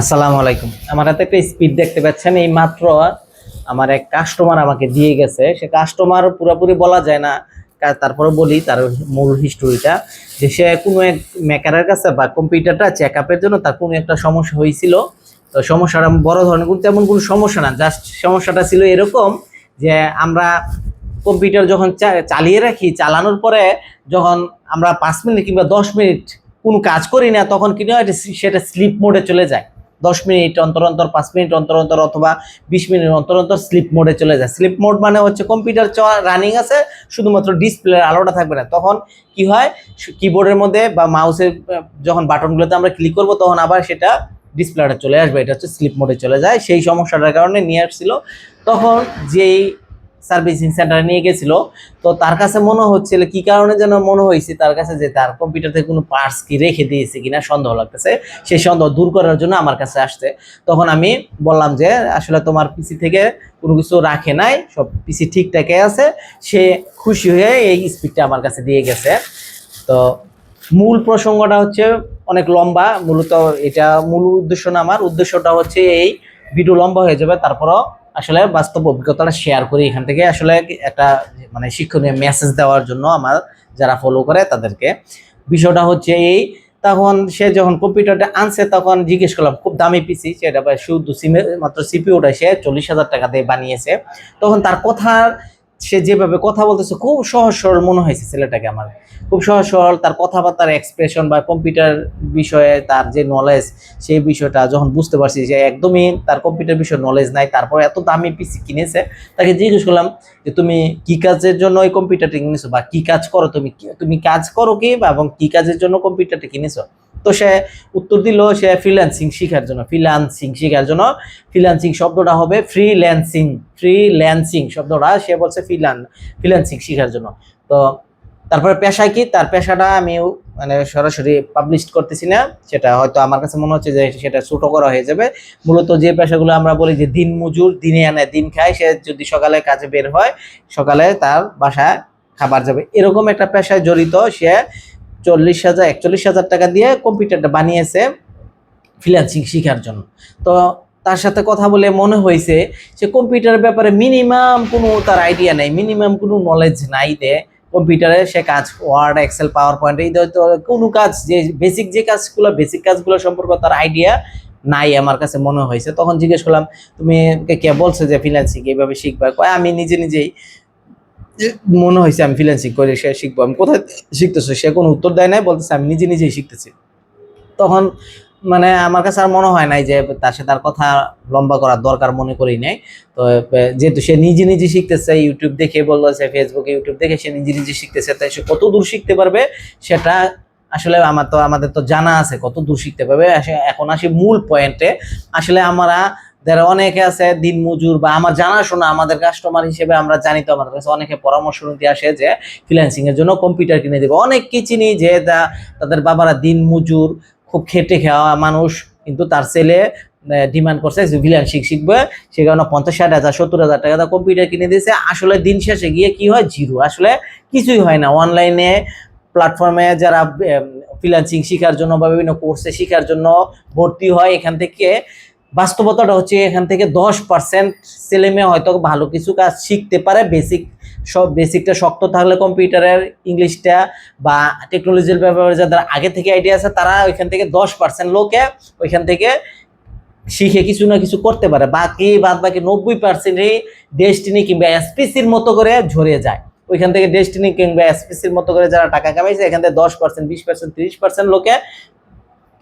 আসসালামু আলাইকুম। আমার হাতে একটা স্পিড দেখতে পাচ্ছেন, এই মাত্র আমার এক কাস্টমার আমাকে দিয়ে গেছে। সে কাস্টমার পুরোপুরি বলা যায় না তারপরে বলি তার মূল হিস্টোরিটা যে সে কোনো এক মেকারের কাছে বা কম্পিউটারটা চেক আপের জন্য তার কোনো একটা সমস্যা হয়েছিল। তো সমস্যাটা বড় ধরনের কোনো তেমন কোনো সমস্যা না জাস্ট সমস্যাটা ছিল এরকম যে আমরা কম্পিউটার যখন চালিয়ে রাখি, চালানোর পরে যখন আমরা পাঁচ মিনিট কিংবা দশ মিনিট কোনো কাজ করি না, তখন কি হয়, সেটা স্লিপ মোডে চলে যায়। দশ মিনিট অন্তর অন্তর, পাঁচ মিনিট অন্তর অন্তর অথবা বিশ মিনিট অন্তর অন্তর স্লিপ মোডে চলে যায়। স্লিপ মোড মানে হচ্ছে কম্পিউটার রানিং আছে, শুধুমাত্র ডিসপ্লের আলোটা থাকবে না। তখন কি হয়? কিবোর্ডের মধ্যে বা মাউসের যখন বাটনগুলোতে আমরা ক্লিক করব, তখন আবার সেটা ডিসপ্লেটা চলে আসবে। এটা হচ্ছে স্লিপ মোডে চলে যায়। সেই সমস্যাটার কারণে নিয়ে আসছিল। তখন যেই সার্ভিসিং সেন্টারে নিয়ে গেছিল। তো তার কাছে মনে হচ্ছিল, কি কারণে যেন মনে হয়েছে তার কাছে যে তার কম্পিউটার থেকে কোনো পার্টস কি রেখে দিয়েছে কিনা সন্দেহ লাগতেছে। সেই সন্দেহ দূর করার জন্য আমার কাছে আসছে। তখন আমি বললাম যে, আসলে তোমার পিসি থেকে কোনো কিছু রাখে নাই, সব পিসি ঠিকঠাকই আছে। সে খুশি হয়ে এই স্পিডটা আমার কাছে দিয়ে গেছে। তো মূল প্রসঙ্গটা হচ্ছে অনেক লম্বা, মূলত এটা মূল উদ্দেশ্য না আমার। উদ্দেশ্যটা হচ্ছে এই ভিডিও লম্বা হয়ে যাবে, তারপরও আসলে বাস্তব অভিজ্ঞতাটা শেয়ার করি এখান থেকে। আসলে একটা মানে শিক্ষণীয় মেসেজ দেওয়ার জন্য আমার যারা ফলো করে তাদেরকে। বিষয়টা হচ্ছে এই, তখন সে যখন কম্পিউটারটা আনছে তখন জিজ্ঞেস করলাম, খুব দামি পিসি সেটা শুধু সিমের মাত্র সিপিউটা সে চল্লিশ হাজার টাকা দিয়ে বানিয়েছে। তখন তার কথার সে যেভাবে কথা বলতেছে, খুব সহজ সরল মনে হয়েছে ছেলেটাকে আমার। খুব সহজ সরল তার কথাবার্তার এক্সপ্রেশন বা কম্পিউটার বিষয়ে তার যে নলেজ সেই বিষয়টা যখন বুঝতে পারছি যে একদমই তার কম্পিউটার বিষয়ে নলেজ নাই, তারপর এত দামি পিসি কিনেছে, তাকে জিজ্ঞেস করলাম যে, তুমি কি কাজের জন্য ওই কম্পিউটারটা কিনেছো? বা কি কাজ করো? তুমি তুমি কাজ করো কি? এবং কি কাজের জন্য কম্পিউটারটা কিনেছো? তো সে উত্তর দিল সে ফ্রিল্যান্সিং শেখার জন্য ফ্রিল্যান্সিং শেখার জন্য। ফ্রিল্যান্সিং শব্দটা হবে ফ্রিল্যান্সিং ফ্রিল্যান্সিং শব্দটা সে বলছে ফ্রিল্যান ফ্রিল্যান্সিং শেখার জন্য। তো তারপরে পেশা কি? তার পেশাটা আমি মানে সরাসরি পাবলিশ করতেছি না। সেটা হয়তো আমার কাছে মনে হচ্ছে যে সেটা ছোট করা হয়ে যাবে। মূলত যে পেশাগুলো আমরা বলি যে দিন মজুর, দিনে আনে, দিন খায়, সে যদি সকালে কাজে বের হয়, সকালে তার বাসায় খাবার যাবে। এরকম একটা পেশায় জড়িত সে চল্লিশ হাজার, একচল্লিশ হাজার টাকা দিয়ে কম্পিউটারটা বানিয়েছে ফ্রিল্যান্সিং শেখার জন্য। তো তার সাথে কথা বলে মনে হয়েছে সে কম্পিউটারের ব্যাপারে মিনিমাম কোনো তার আইডিয়া নেই মিনিমাম কোনো নলেজ নাই দে কম্পিউটারে সে কাজ ওয়ার্ড এক্সেল পাওয়ার পয়েন্ট এই কোনো কাজ যে বেসিক যে কাজগুলো বেসিক কাজগুলো সম্পর্কে তার আইডিয়া নাই আমার কাছে মনে হয়েছে। তখন জিজ্ঞেস করলাম, তুমি কে বলছো যে ফ্রিল্যান্সিং এইভাবে শিখবা? আমি নিজে নিজেই মনে হয়েছে আমি ফ্রিল্যান্সিং করে সে শিখব, আমি কোথায় শিখতেছো? সে কোনো উত্তর দেয় নাই, বলতেছে, আমি নিজে নিজেই শিখতেছি। তখন মানে আমার কাছে আর মনে হয় নাই যে তার সাথে তার কথা লম্বা করার দরকার মনে করি নাই। তো যেহেতু সে নিজে নিজে শিখতেছে ইউটিউব দেখে বলতেছে ফেসবুকে ইউটিউব দেখে সে নিজে নিজে শিখতেছে, তাই সে কত দূর শিখতে পারবে সেটা আসলে আমার তো, আমাদের তো জানা আছে কত দূর শিখতে পারবে। এখন আসি মূল পয়েন্টে আসলে আমরা যারা অনেকে আছে, দিন মজুর বা আমার জানাশোনা আমাদের কাস্টমার হিসেবে আমরা জানি তো আমাদের কাছে, অনেকে পরামর্শ নিতে আসে যে ফ্রিল্যান্সিং এর জন্য কম্পিউটার কিনে দেবে। অনেক কি চিনি যে তাদের বাবারা দিন মজুর, খুব খেটে খাওয়া মানুষ, কিন্তু তার ছেলে ডিমান্ড করছে যে ফ্রিল্যান্সিং শিখবে। সে কারণে পঞ্চাশ ষাট হাজার, সত্তর হাজার টাকা দিয়ে কম্পিউটার কিনে দিয়েছে। আসলে দিন শেষে গিয়ে কি হয়? জিরো। আসলে কিছুই হয় না। অনলাইনে প্ল্যাটফর্মে যারা ফ্রিল্যান্সিং শেখার জন্য বা বিভিন্ন কোর্সে শেখার জন্য ভর্তি হয়, এখান থেকে বাস্তবতাটা হচ্ছে এখান থেকে দশ পার্সেন্ট ছেলে মেয়ে হয়তো ভালো কিছু কাজ শিখতে পারে বেসিক সব বেসিকটা শক্ত থাকলে কম্পিউটারের ইংলিশটা বা টেকনোলজির ব্যাপারে যাদের আগে থেকে আইডিয়া আছে, তারা ওইখান থেকে দশ পার্সেন্ট লোকে ওইখান থেকে শিখে কিছু না কিছু করতে পারে। বাকি বাদ বাকি নব্বই পার্সেন্টই ডেস্টিনি কিংবা এসপিসির মতো করে ঝরে যায়। ওইখান থেকে ডেস্টিনি কিংবা এসপিসির মতো করে যারা টাকা কামাইছে, এখান থেকে দশ পার্সেন্ট বিশ পার্সেন্ট তিরিশ পার্সেন্ট লোকে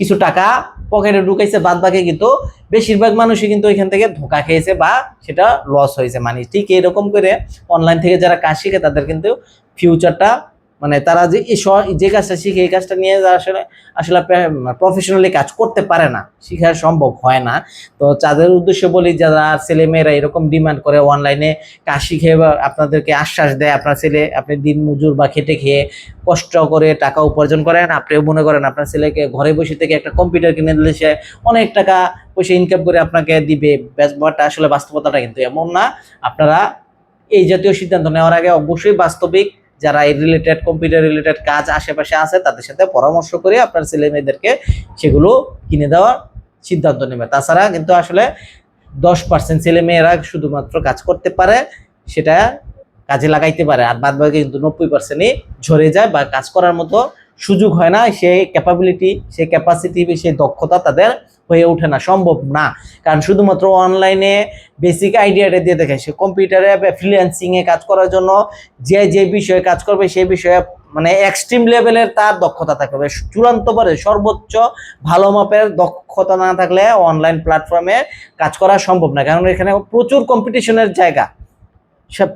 কিছু টাকা পকেটে ঢুকাইছে বাদ বাকি কিন্তু বেশিরভাগ মানুষই কিন্তু ওইখান থেকে ধোকা খেয়েছে বা সেটা লস হয়েছে। মানে ঠিক এরকম করে অনলাইন থেকে যারা কাজ শিখে তাদের কিন্তু ফিউচারটা মানে তারা যে যে কাজটা শিখে, এই কাজটা নিয়ে আসলে আসলে প্রফেশনালি কাজ করতে পারে না। শিখা সম্ভব হয় না। তো তাদের উদ্দেশ্যে বলি যারা ছেলেমেয়েরা এরকম ডিমান্ড করে অনলাইনে কাজ শিখে বা আপনাদেরকে আশ্বাস দেয়, আপনার ছেলে আপনি দিন মজুর বা খেটে খেয়ে কষ্ট করে টাকা উপার্জন করেন, আপনিও মনে করেন আপনার ছেলেকে ঘরে বসে থেকে একটা কম্পিউটার কিনে দিলে সে অনেক টাকা পয়সা ইনকাম করে আপনাকে দিবে। বাট আসলে বাস্তবতাটা কিন্তু এমন না। আপনারা এই জাতীয় সিদ্ধান্ত নেওয়ার আগে অবশ্যই বাস্তবিক যারা এই রিলেটেড কম্পিউটার রিলেটেড কাজ আশেপাশে আছে, তাদের সাথে পরামর্শ করে আপনার ছেলে মেয়েদেরকে সেগুলো কিনে দেওয়ার সিদ্ধান্ত নেবে। তাছাড়া কিন্তু আসলে দশ পার্সেন্ট ছেলে মেয়েরা শুধুমাত্র কাজ করতে পারে, সেটা কাজে লাগাইতে পারে। আর বাদ বাকি কিন্তু নব্বই পার্সেন্টই ঝরে যায় বা কাজ করার মতো সুযোগ হয় না। সেই ক্যাপাবিলিটি সেই ক্যাপাসিটি সেই দক্ষতা তাদের হয়ে ওঠে না, সম্ভব না। কারণ শুধুমাত্র অনলাইনে বেসিক আইডিয়াটা দিয়ে দেখে সে কম্পিউটারে ফ্রিল্যান্সিং এ কাজ করার জন্য যে যে বিষয়ে কাজ করবে সেই বিষয়ে মানে এক্সট্রিম লেভেলের তার দক্ষতা থাকবে চূড়ান্ত পরে সর্বোচ্চ ভালো মাপের দক্ষতা না থাকলে অনলাইন প্ল্যাটফর্মে কাজ করা সম্ভব না। কারণ এখানে প্রচুর কম্পিটিশনের জায়গা।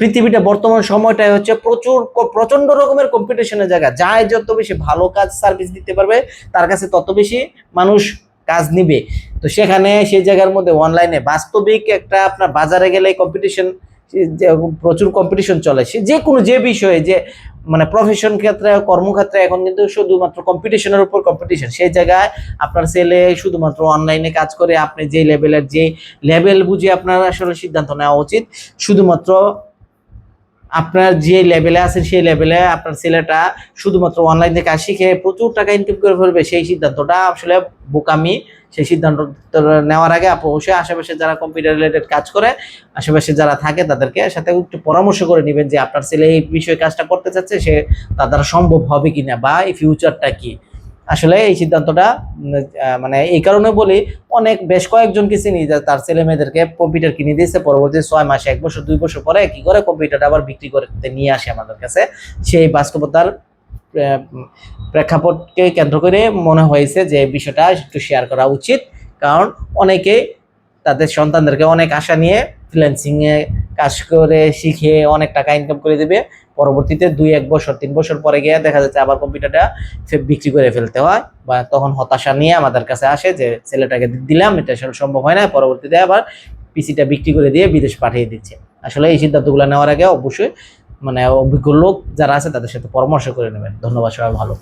পৃথিবীটা বর্তমান সময়টাই হচ্ছে প্রচুর প্রচণ্ড রকমের কম্পিটিশনের জায়গা। যাই যত বেশি ভালো কাজ সার্ভিস দিতে পারবে, তার কাছে তত বেশি মানুষ কাজ নিবে। তো সেখানে সেই জায়গার মধ্যে অনলাইনে বাস্তবিক একটা আপনার বাজারে গেলে কম্পিটিশন প্রচুর কম্পিটিশন চলে। সে যে কোনো যে বিষয়ে যে মানে প্রফেশন ক্ষেত্রে, কর্মক্ষেত্রে এখন কিন্তু শুধুমাত্র কম্পিটিশনের উপর কম্পিটিশন সেই জায়গায় আপনার ছেলে শুধুমাত্র অনলাইনে কাজ করে আপনি যে লেভেলের যে লেভেল বুঝে আপনার আসলে সিদ্ধান্ত নেওয়া উচিত। শুধুমাত্র আপনার যে লেভেলে আছেন সেই লেভেলে আপনার ছেলেটা শুধুমাত্র অনলাইন থেকে কাজ শিখে প্রচুর টাকা ইনকাম করে ফেলবে সেই সিদ্ধান্তটা। আসলে বোকামি, সেই সিদ্ধান্ত নেওয়ার আগে অবশ্যই আশেপাশে যারা কম্পিউটার রিলেটেড কাজ করে, আশেপাশে যারা থাকে তাদেরকে সাথে একটু পরামর্শ করে নেবেন যে আপনার ছেলে এই বিষয়ে কাজটা করতে চাচ্ছে, সে তার সম্ভব হবে কিনা বা এই ফিউচারটা কি। আসলে এই সিদ্ধান্তটা মানে এই কারণে বলি, অনেক, বেশ কয়েকজনকে চিনি যে তার ছেলে মেয়েদেরকে কম্পিউটার কিনে দিয়েছে, পরবর্তী ছয় মাসে, এক বছর, দুই বছর পরে কি করে কম্পিউটারটা আবার বিক্রি করতে নিয়ে আসে আমাদের কাছে। সেই বাস্তবতার প্রেক্ষাপটকে কেন্দ্র করে মনে হয়েছে যে বিষয়টা একটু শেয়ার করা উচিত। কারণ অনেকে তাদের সন্তানদেরকে অনেক আশা নিয়ে ফ্রিল্যান্সিং এ কাজ করে, শিখে অনেক টাকা ইনকাম করে দেবে। পরবর্তীতে দুই, এক বছর, তিন বছর পরে গিয়ে দেখা যাচ্ছে আবার কম্পিউটারটা বিক্রি করে ফেলতে হয় বা তখন হতাশা নিয়ে আমাদের কাছে আসে যে ছেলেটাকে দিলাম, এটা সম্ভব হয় না, পরবর্তীতে আবার পিসিটা বিক্রি করে দিয়ে বিদেশ পাঠিয়ে দিচ্ছে। আসলে এই সিদ্ধান্তগুলো নেওয়ার আগে অবশ্যই মানে অভিজ্ঞ লোক যারা আছে তাদের সাথে পরামর্শ করে নেবেন। ধন্যবাদ, সবাই ভালো